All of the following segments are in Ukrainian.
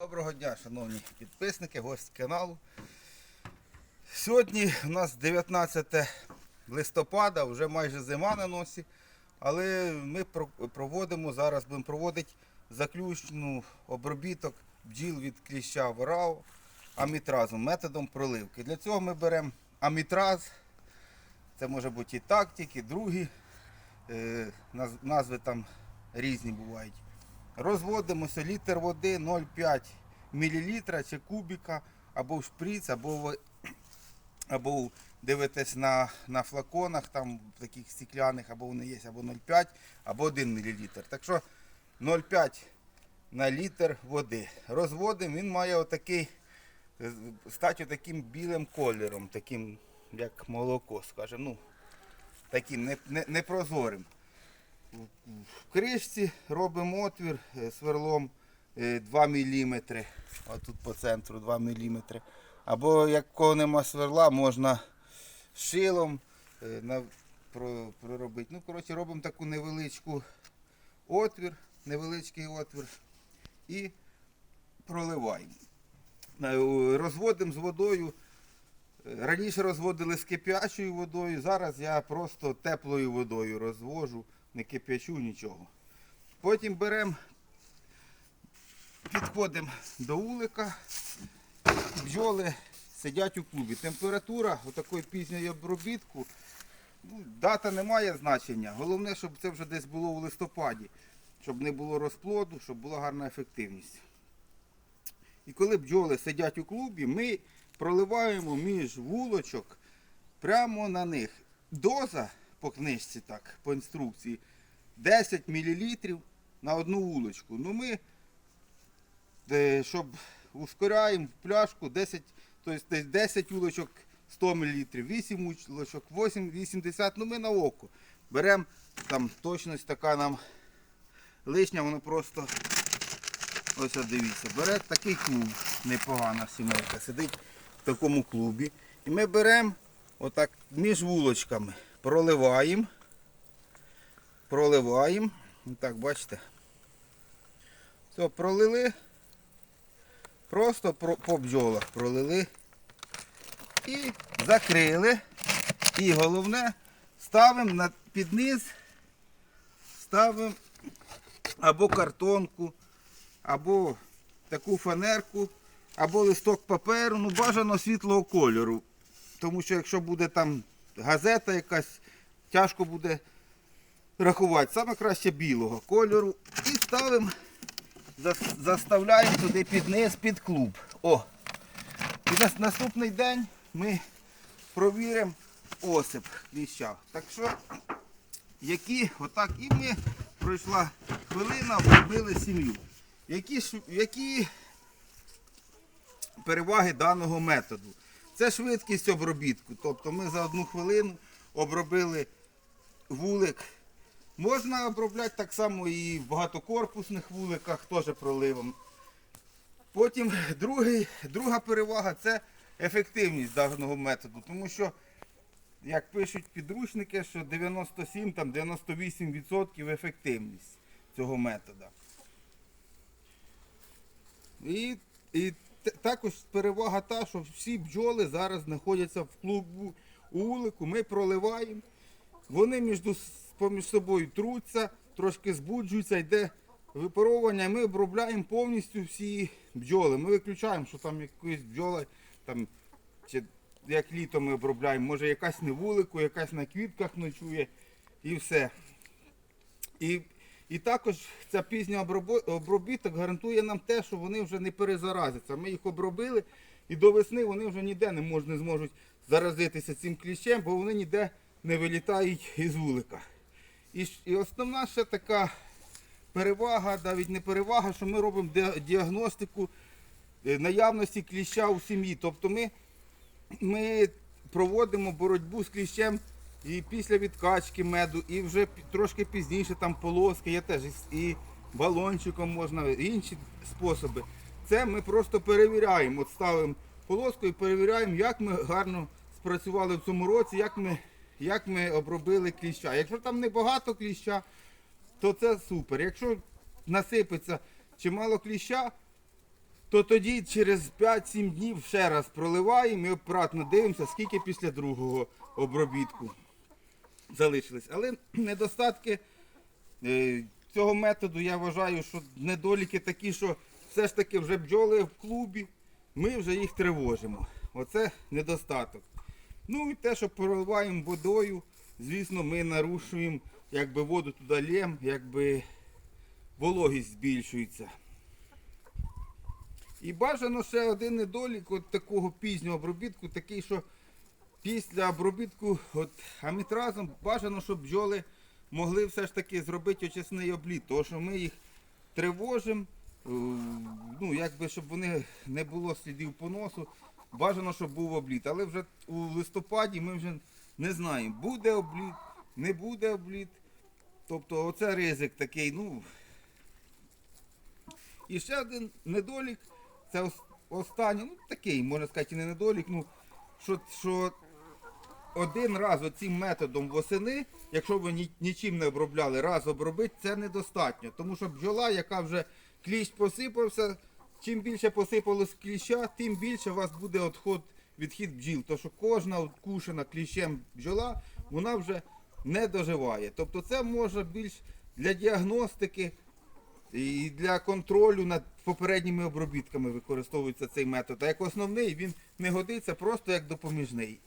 Доброго дня, шановні підписники, гості каналу. Сьогодні у нас 19 листопада, вже майже зима на носі, але ми проводимо, зараз будемо проводити заключну обробіток бджіл від кліща ворау амітразом, методом проливки. Для цього ми беремо амітраз, це може бути і тактик, і другі, е, назви там різні бувають. Розводимося літр води 0,5 мл чи кубіка, або в шприц, або ви, або дивитесь на, на флаконах, там таких стекляних, або вони є, або 0,5, або 1 мл. Так що 0,5 на літр води. Розводимо, він має отакий, стати таким білим кольором, таким як молоко, скажімо, ну, таким не, не. В кришці робимо отвір е, сверлом е, 2 мм. Отут по центру 2 мм. Або як кого нема сверла, можна шилом е, проробити. Ну, коротше, робимо таку невеличку отвір, невеличкий отвір і проливаємо. Е, Розводимо з водою. Раніше розводили з кип'ячою водою, зараз я просто теплою водою розвожу, не кип'ячу нічого. Потім беремо, підходимо до вулика, бджоли сидять у клубі. Температура отакої пізньої обробітку, ну, дата не має значення. Головне, щоб це вже десь було у листопаді, щоб не було розплоду, щоб була гарна ефективність. І коли бджоли сидять у клубі, ми проливаємо між вулочок прямо на них. Доза по книжці, так, по інструкції, 10 мл на одну вулочку. Ну ми, е, щоб ускоряємо пляшку 10, тобто 10 вулочок 100 мл, 8 вулочок 8, 80, ну ми на око. Беремо там точність така нам лишня, воно просто Ось дивіться, бере такий клуб, непогана сімейка, сидить в такому клубі. І ми беремо отак між вулочками, проливаємо, проливаємо. Так, бачите. Все, пролили. Просто про, по бджолах пролили. І закрили. І головне, ставимо під низ, ставимо або картонку, або таку фанерку, або листок паперу, ну бажано світлого кольору. Тому що якщо буде там газета якась, тяжко буде рахувати. Саме краще білого кольору. І ставимо, заставляємо туди під низ, під клуб. О! І на наступний день ми провіримо осип кліща. Так що, які, отак і ми пройшла хвилина, обробили сім'ю. Які, які переваги даного методу? Це швидкість обробітку. Тобто ми за одну хвилину обробили вулик. Можна обробляти так само і в багатокорпусних вуликах, теж проливом. Потім другий, друга перевага це ефективність даного методу. Тому що, як пишуть підручники, що 97-98% ефективність цього методу. І, і також перевага та, що всі бджоли зараз знаходяться в клубу у вулику, ми проливаємо, вони між, поміж собою труться, трошки збуджуються, йде випаровування, ми обробляємо повністю всі бджоли. Ми виключаємо, що там якась бджола, там, чи як літо ми обробляємо, може якась не вулику, якась на квітках ночує і все. І, і також ця пізня обробіток гарантує нам те, що вони вже не перезаразяться. Ми їх обробили і до весни вони вже ніде не, мож, не зможуть заразитися цим кліщем, бо вони ніде не вилітають із вулика. І, і основна ще така перевага, навіть не перевага, що ми робимо діагностику е, наявності кліща у сім'ї. Тобто ми ми проводимо боротьбу з кліщем і після відкачки меду, і вже трошки пізніше там полоски, є теж і- балончиком можна, і інші способи. Це ми просто перевіряємо. От ставимо полоску і перевіряємо, як ми гарно спрацювали в цьому році, як ми, як ми обробили кліща. Якщо там небагато кліща, то це супер. Якщо насипеться чимало кліща, то тоді через 5-7 днів ще раз проливаємо і обратно дивимося, скільки після другого обробітку залишилось. Але недостатки е, цього методу я вважаю, що недоліки такі, що все ж таки вже бджоли в клубі, ми вже їх тривожимо. Оце недостаток. Ну і те, що проливаємо водою, звісно, ми нарушуємо, якби воду туди лєм, якби вологість збільшується. І бажано ще один недолік от такого пізнього обробітку, такий, що після обробітку от, амітразом бажано, щоб бджоли могли все ж таки зробити очисний обліт, тому що ми їх тривожимо, е, ну, якби, щоб вони не було слідів поносу. Бажано, щоб був обліт. Але вже у листопаді ми вже не знаємо, буде обліт, не буде обліт. Тобто оце ризик такий, ну. І ще один недолік, це останній, ну такий, можна сказати, не недолік, ну, що, що один раз оцим методом восени, якщо ви нічим не обробляли, раз обробити, це недостатньо. Тому що бджола, яка вже кліщ посипався, чим більше посипалось кліща, тим більше у вас буде відход, відхід бджіл. Тому що кожна откушена кліщем бджола, вона вже не доживає. Тобто це може більш для діагностики і для контролю над попередніми обробітками використовується цей метод. А як основний він не годиться просто як допоміжний.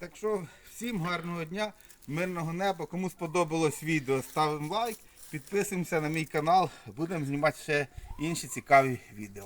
Так що всім гарного дня, мирного неба. Кому сподобалось відео, ставимо лайк, підписуємося на мій канал, будемо знімати ще інші цікаві відео.